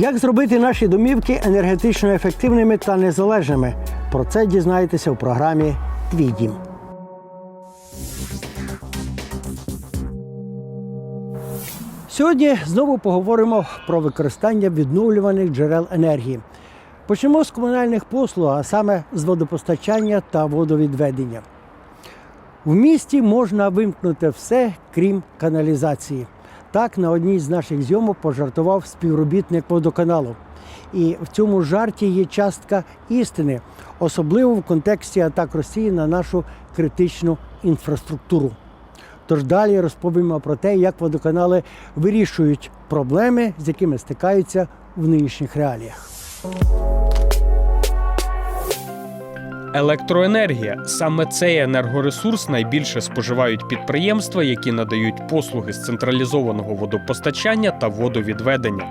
Як зробити наші домівки енергетично ефективними та незалежними? Про це дізнаєтеся в програмі Твій дім. Сьогодні знову поговоримо про використання відновлюваних джерел енергії. Почнемо з комунальних послуг, а саме з водопостачання та водовідведення. В місті можна вимкнути все, крім каналізації. Так на одній з наших зйомок пожартував співробітник водоканалу. І в цьому жарті є частка істини, особливо в контексті атак Росії на нашу критичну інфраструктуру. Тож далі розповімо про те, як водоканали вирішують проблеми, з якими стикаються в нинішніх реаліях. Електроенергія саме цей енергоресурс найбільше споживають підприємства, які надають послуги з централізованого водопостачання та водовідведення.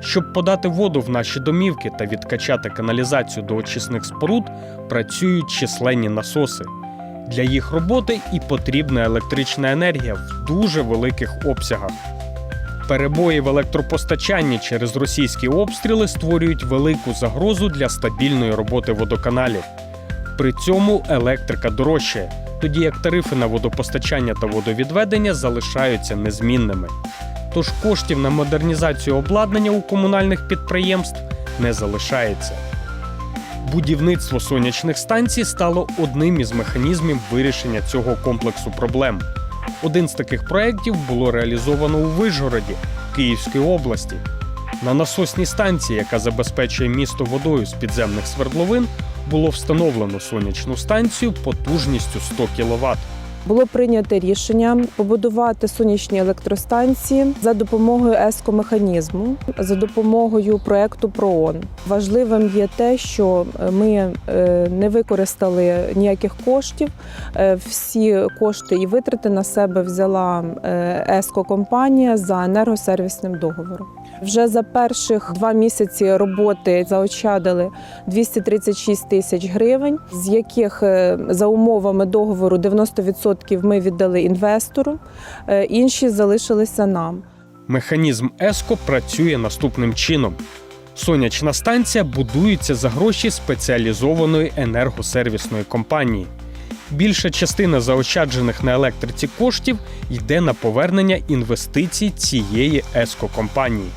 Щоб подати воду в наші домівки та відкачати каналізацію до очисних споруд, працюють численні насоси. Для їх роботи і потрібна електрична енергія в дуже великих обсягах. Перебої в електропостачанні через російські обстріли створюють велику загрозу для стабільної роботи водоканалів. При цьому електрика дорожчає, тоді як тарифи на водопостачання та водовідведення залишаються незмінними. Тож коштів на модернізацію обладнання у комунальних підприємств не залишається. Будівництво сонячних станцій стало одним із механізмів вирішення цього комплексу проблем. Один з таких проєктів було реалізовано у Вижгороді, Київської області. На насосній станції, яка забезпечує місто водою з підземних свердловин, було встановлено сонячну станцію потужністю 100 кВт. Було прийнято рішення побудувати сонячні електростанції за допомогою ескомеханізму, за допомогою проекту ПРООН. Важливим є те, що ми е, не використали ніяких коштів. Е, Всі кошти і витрати на себе взяла е, еско-компанія за енергосервісним договором. Вже за перших два місяці роботи заощадили 236 тисяч гривень, з яких е, за умовами договору 90% ми віддали інвестору, е, інші залишилися нам. Механізм ЕСКО працює наступним чином: сонячна станція будується за гроші спеціалізованої енергосервісної компанії. Більша частина заощаджених на електриці коштів йде на повернення інвестицій цієї ЕСКО компанії.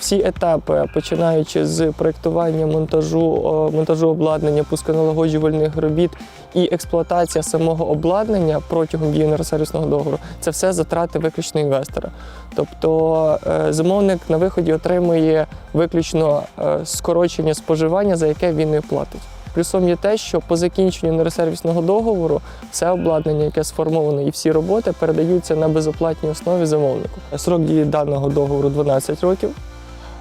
Всі етапи, починаючи з проєктування, монтажу, монтажу обладнання, пусконалагоджувальних робіт і експлуатація самого обладнання протягом дії енергосервісного договору, це все затрати виключно інвестора. Тобто е, замовник на виході отримує виключно е, скорочення споживання, за яке він і платить. Плюсом є те, що по закінченню енергосервісного договору все обладнання, яке сформовано, і всі роботи передаються на безоплатній основі замовнику. Срок дії даного договору 12 років.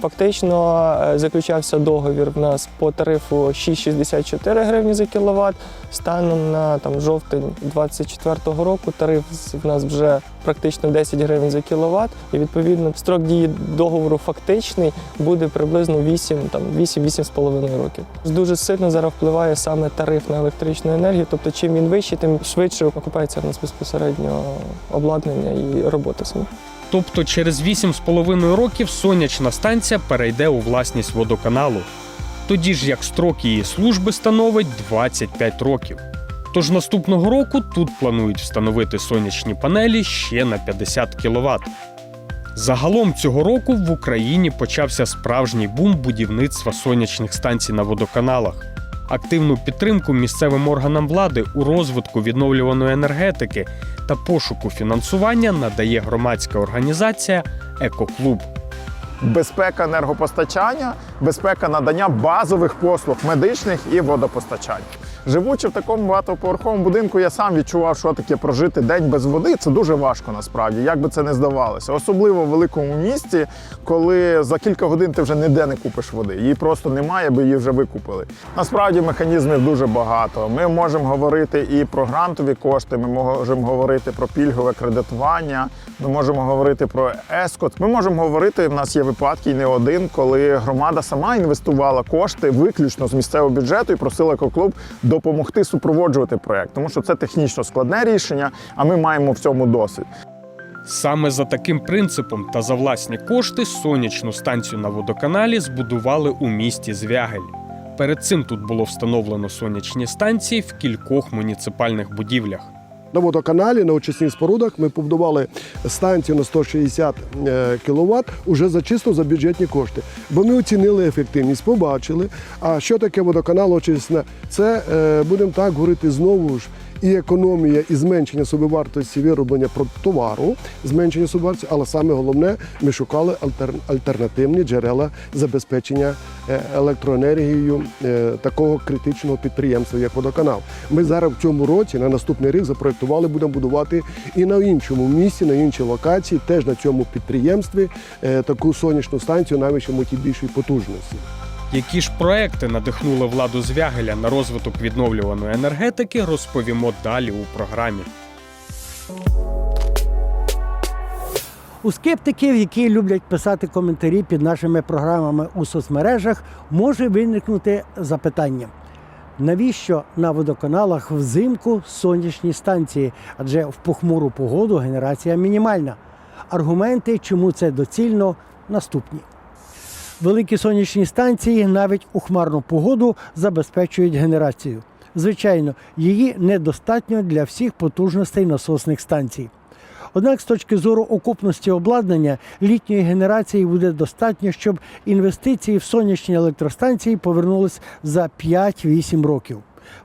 Фактично е, заключався договір в нас по тарифу 6,64 гривні за кіловат. Станом на там, жовтень 2024 року тариф в нас вже практично 10 гривень за кіловат. І відповідно строк дії договору фактичний буде приблизно 8, там 8-8,5 років. Дуже сильно зараз впливає саме тариф на електричну енергію. Тобто, чим він вищий, тим швидше окупається в нас безпосередньо обладнання і робота самі. Тобто через 8,5 років сонячна станція перейде у власність водоканалу, тоді ж як строк її служби становить 25 років. Тож наступного року тут планують встановити сонячні панелі ще на 50 кВт. Загалом цього року в Україні почався справжній бум будівництва сонячних станцій на водоканалах. Активну підтримку місцевим органам влади у розвитку відновлюваної енергетики та пошуку фінансування надає громадська організація Екоклуб. безпека енергопостачання, безпека надання базових послуг медичних і водопостачання. Живучи в такому багатоповерховому будинку, я сам відчував, що таке прожити день без води. Це дуже важко насправді, як би це не здавалося. Особливо в великому місті, коли за кілька годин ти вже ніде не купиш води. Її просто немає, бо її вже викупили. Насправді механізмів дуже багато. Ми можемо говорити і про грантові кошти, ми можемо говорити про пільгове кредитування, ми можемо говорити про ескот. Ми можемо говорити, в нас є випадки і не один, коли громада сама інвестувала кошти виключно з місцевого бюджету і просила екоклуб допомогти супроводжувати проект, тому що це технічно складне рішення, а ми маємо в цьому досвід. Саме за таким принципом та за власні кошти сонячну станцію на водоканалі збудували у місті Звягель. Перед цим тут було встановлено сонячні станції в кількох муніципальних будівлях. На водоканалі на очисних спорудах ми побудували станцію на 160 кВт уже за чисто за бюджетні кошти. Бо ми оцінили ефективність, побачили. А що таке водоканал очисна? Це е, будемо так говорити знову ж. І економія, і зменшення собівартості вироблення товару, зменшення собівартості, але саме головне, ми шукали альтернативні джерела забезпечення е, електроенергією е, такого критичного підприємства, як водоканал. Ми зараз в цьому році, на наступний рік, запроектували, будемо будувати і на іншому місці, на іншій локації, теж на цьому підприємстві е, таку сонячну станцію навіть ще більшої потужності. Які ж проекти надихнули владу Звягеля на розвиток відновлюваної енергетики, розповімо далі у програмі. У скептиків, які люблять писати коментарі під нашими програмами у соцмережах, може виникнути запитання. Навіщо на водоканалах взимку сонячні станції? Адже в похмуру погоду генерація мінімальна. Аргументи, чому це доцільно, наступні. Великі сонячні станції навіть у хмарну погоду забезпечують генерацію. Звичайно, її недостатньо для всіх потужностей насосних станцій. Однак, з точки зору окупності обладнання, літньої генерації буде достатньо, щоб інвестиції в сонячні електростанції повернулись за 5-8 років.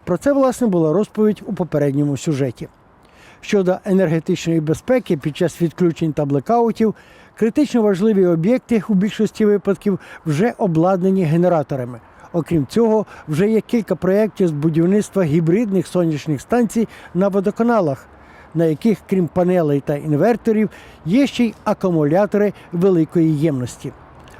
Про це власне була розповідь у попередньому сюжеті. Щодо енергетичної безпеки під час відключень та блекаутів, критично важливі об'єкти у більшості випадків вже обладнані генераторами. Окрім цього, вже є кілька проєктів з будівництва гібридних сонячних станцій на водоканалах, на яких, крім панелей та інверторів, є ще й акумулятори великої ємності.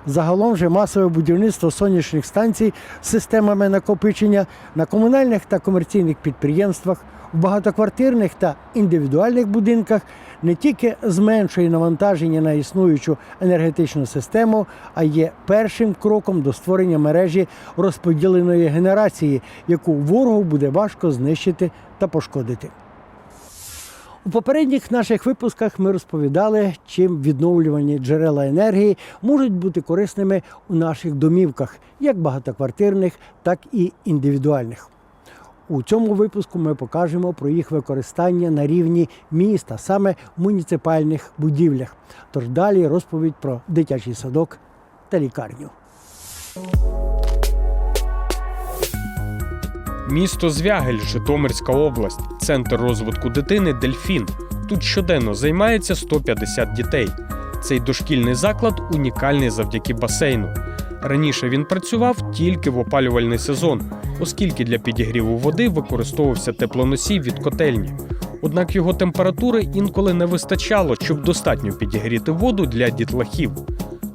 Загалом же масове будівництво сонячних станцій з системами накопичення на комунальних та комерційних підприємствах, в багатоквартирних та індивідуальних будинках не тільки зменшує навантаження на існуючу енергетичну систему, а є першим кроком до створення мережі розподіленої генерації, яку ворогу буде важко знищити та пошкодити. У попередніх наших випусках ми розповідали, чим відновлювані джерела енергії можуть бути корисними у наших домівках, як багатоквартирних, так і індивідуальних. У цьому випуску ми покажемо про їх використання на рівні міста, саме в муніципальних будівлях. Тож далі розповідь про дитячий садок та лікарню. Місто Звягель, Житомирська область, центр розвитку дитини Дельфін. Тут щоденно займається 150 дітей. Цей дошкільний заклад унікальний завдяки басейну. Раніше він працював тільки в опалювальний сезон, оскільки для підігріву води використовувався теплоносій від котельні. Однак його температури інколи не вистачало, щоб достатньо підігріти воду для дітлахів.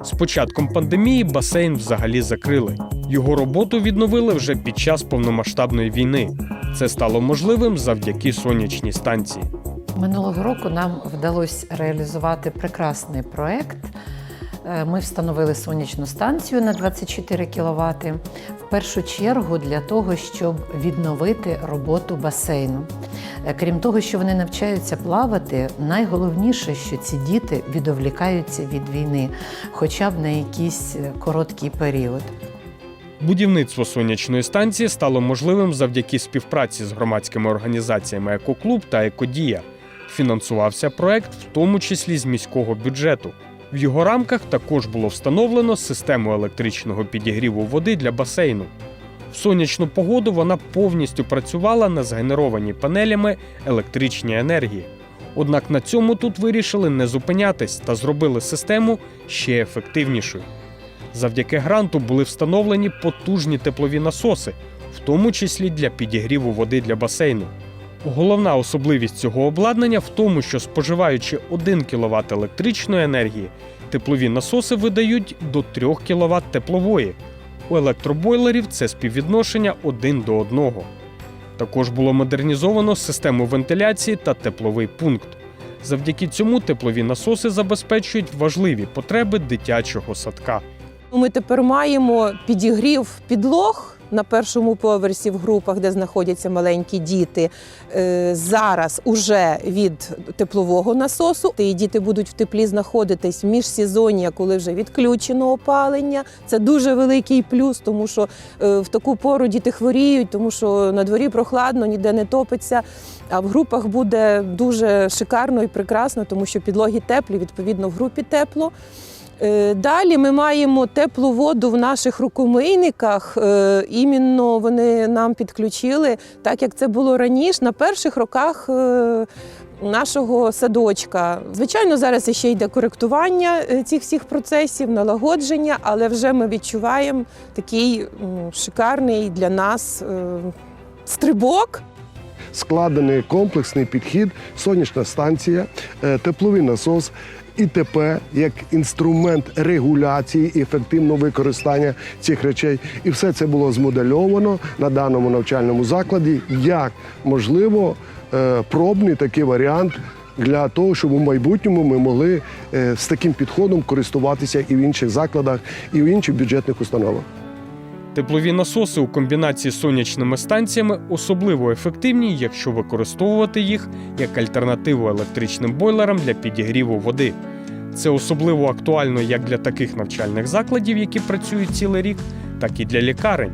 З початком пандемії басейн взагалі закрили. Його роботу відновили вже під час повномасштабної війни. Це стало можливим завдяки сонячній станції. Минулого року нам вдалося реалізувати прекрасний проект. Е, Ми встановили сонячну станцію на 24 кВт, в першу чергу для того, щоб відновити роботу басейну. Е, Крім того, що вони навчаються плавати, найголовніше, що ці діти відволікаються від війни, хоча б на якийсь е, короткий період. Будівництво сонячної станції стало можливим завдяки співпраці з громадськими організаціями Екоклуб та Екодія. Фінансувався проект в тому числі з міського бюджету. В його рамках також було встановлено систему електричного підігріву води для басейну. В сонячну погоду вона повністю працювала на згенерованій панелями електричній енергії. Однак на цьому тут вирішили не зупинятись та зробили систему ще ефективнішою. Завдяки гранту були встановлені потужні теплові насоси, в тому числі для підігріву води для басейну. Головна особливість цього обладнання в тому, що споживаючи 1 кВт електричної енергії, теплові насоси видають до 3 кВт теплової. У електробойлерів це співвідношення 1 до 1. Також було модернізовано систему вентиляції та тепловий пункт. Завдяки цьому теплові насоси забезпечують важливі потреби дитячого садка. Ми тепер маємо підігрів підлог на першому поверсі в групах, де знаходяться маленькі діти. Е, Зараз уже від теплового насосу і діти будуть в теплі знаходитись в міжсезоння, коли вже відключено опалення. Це дуже великий плюс, тому що е, в таку пору діти хворіють, тому що на дворі прохладно, ніде не топиться. А в групах буде дуже шикарно і прекрасно, тому що підлоги теплі, відповідно, в групі тепло. Е, Далі ми маємо теплу воду в наших рукомийниках. Е, Іменно вони нам підключили, так як це було раніше, на перших роках е, нашого садочка. Звичайно, зараз ще йде коректування цих всіх процесів, налагодження, але вже ми відчуваємо такий шикарний для нас стрибок. Складений комплексний підхід, сонячна станція, е, тепловий насос. ІТП як інструмент регуляції і ефективного використання цих речей, і все це було змодельовано на даному навчальному закладі як можливо е, пробний такий варіант для того, щоб у майбутньому ми могли е, з таким підходом користуватися і в інших закладах, і в інших бюджетних установах. Теплові насоси у комбінації з сонячними станціями особливо ефективні, якщо використовувати їх як альтернативу електричним бойлерам для підігріву води. Це особливо актуально як для таких навчальних закладів, які працюють цілий рік, так і для лікарень.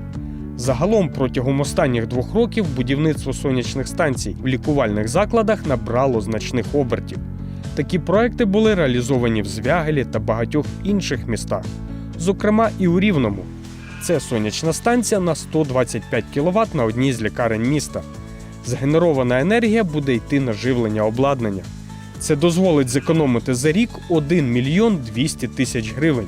Загалом протягом останніх двох років будівництво сонячних станцій в лікувальних закладах набрало значних обертів. Такі проекти були реалізовані в Звягелі та багатьох інших містах, зокрема і у Рівному. Це сонячна станція на 125 кВт на одній з лікарень міста. Згенерована енергія буде йти на живлення обладнання. Це дозволить зекономити за рік 1 мільйон 200 тисяч гривень.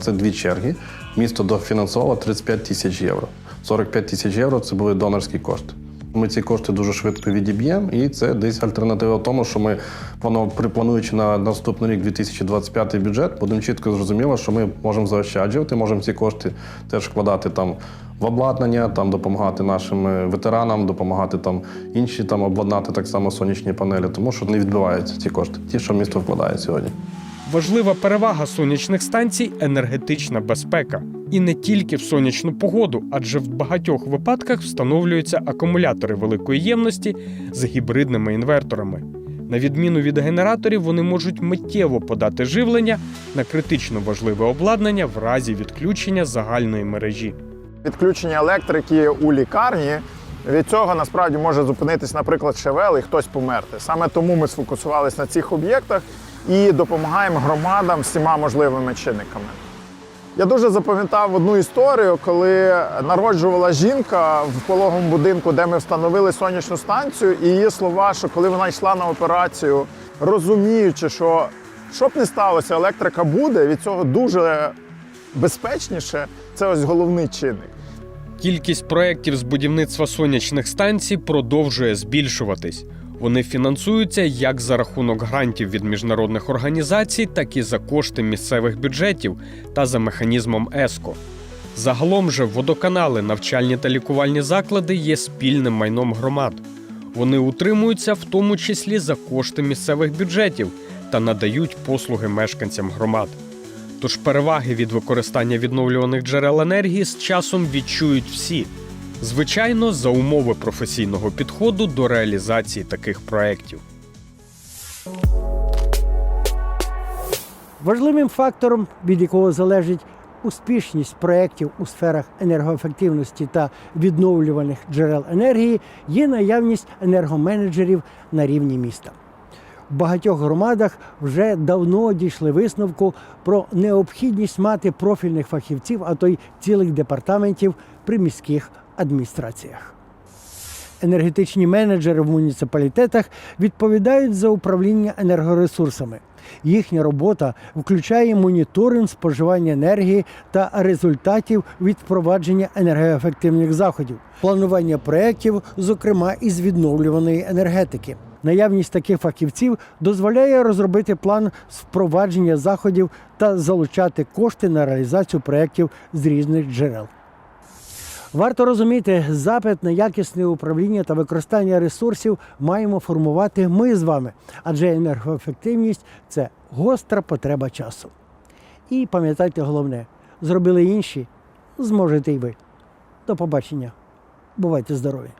Це дві черги. Місто дофінансувало 35 тисяч євро. 45 тисяч євро це були донорські кошти. Ми ці кошти дуже швидко відіб'ємо, і це десь альтернатива тому, що ми плану- при- плануючи на наступний рік 2025 бюджет, будемо чітко зрозуміло, що ми можемо заощаджувати, можемо ці кошти теж вкладати там в обладнання, там допомагати нашим е, ветеранам, допомагати там інші там обладнати так само сонячні панелі, тому що не відбиваються ці кошти, ті, що місто вкладає сьогодні. Важлива перевага сонячних станцій енергетична безпека. І не тільки в сонячну погоду, адже в багатьох випадках встановлюються акумулятори великої ємності з гібридними інверторами. На відміну від генераторів, вони можуть миттєво подати живлення на критично важливе обладнання в разі відключення загальної мережі. Відключення електрики у лікарні від цього насправді може зупинитись, наприклад, ШВЛ і хтось померти. Саме тому ми сфокусувалися на цих об'єктах і допомагаємо громадам всіма можливими чинниками. Я дуже запам'ятав одну історію, коли народжувала жінка в пологовому будинку, де ми встановили сонячну станцію, і її слова, що коли вона йшла на операцію, розуміючи, що що б не сталося, електрика буде, від цього дуже безпечніше. Це ось головний чинник. Кількість проєктів з будівництва сонячних станцій продовжує збільшуватись. Вони фінансуються як за рахунок грантів від міжнародних організацій, так і за кошти місцевих бюджетів та за механізмом ЕСКО. Загалом же водоканали, навчальні та лікувальні заклади є спільним майном громад. Вони утримуються в тому числі за кошти місцевих бюджетів та надають послуги мешканцям громад. Тож переваги від використання відновлюваних джерел енергії з часом відчують всі. Звичайно, за умови професійного підходу до реалізації таких проєктів. Важливим фактором, від якого залежить успішність проєктів у сферах енергоефективності та відновлюваних джерел енергії, є наявність енергоменеджерів на рівні міста. В багатьох громадах вже давно дійшли висновку про необхідність мати профільних фахівців, а то й цілих департаментів при міських адміністраціях. Енергетичні менеджери в муніципалітетах відповідають за управління енергоресурсами. Їхня робота включає моніторинг споживання енергії та результатів від впровадження енергоефективних заходів, планування проєктів, зокрема із відновлюваної енергетики. Наявність таких фахівців дозволяє розробити план з впровадження заходів та залучати кошти на реалізацію проєктів з різних джерел. Варто розуміти, запит на якісне управління та використання ресурсів маємо формувати ми з вами, адже енергоефективність це гостра потреба часу. І пам'ятайте головне, зробили інші, зможете й ви. До побачення. Бувайте здорові!